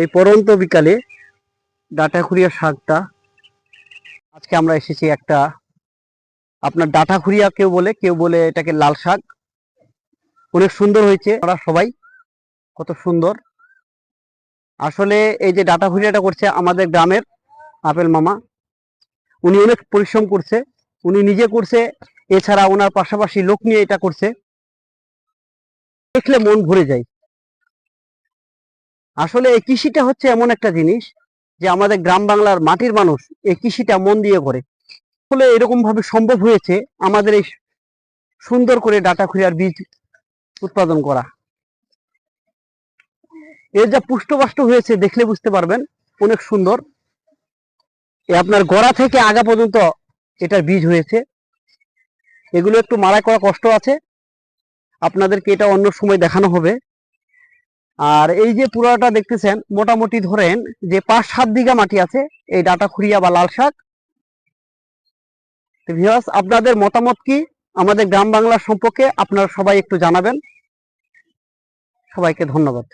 এই পরন্ত বিকালে ডাটা খুরিয়া শাকটা আজকে আমরা এসেছি একটা আপনার ডাটা খুরিয়া কেউ বলে কেউ বলে এটাকে লাল শাক। অনেক সুন্দর হয়েছে ওরা সবাই কত সুন্দর। আসলে এই যে ডাটা খুরিয়াটা করছে আমাদের গ্রামের আপেল মামা, উনি অনেক পরিশ্রম করছে, উনি নিজে করছে, এছাড়া ওনার পাশাপাশি লোক নিয়ে এটা করছে। দেখলে মন ভরে যায়। আসলে এই কৃষিটা হচ্ছে এমন একটা জিনিস যে আমাদের গ্রাম বাংলার মাটির মানুষ এই কৃষিটা মন দিয়ে করে। ফলে এরকম ভাবে সম্ভব হয়েছে আমাদের এই সুন্দর করে ডাটা খুঁড়িয়ার বীজ উৎপাদন করা। এর যা পুষ্টবাষ্ট হয়েছে দেখলে বুঝতে পারবেন অনেক সুন্দর। আপনার গোড়া থেকে আগা পর্যন্ত এটার বীজ হয়েছে। এগুলো একটু মারা করা কষ্ট আছে। আপনাদেরকে এটা অন্য সময় দেখানো হবে। আর এই যে পুরাটা দেখতেছেন, মোটামুটি ধরেন যে পাঁচ সাত বিঘা মাটি আছে, এই ডাটা খুরিয়া বা লাল শাক। আপনাদের মতামত কি? আমাদের গ্রাম বাংলার সম্পর্কে আপনারা সবাই একটু জানাবেন। সবাইকে ধন্যবাদ।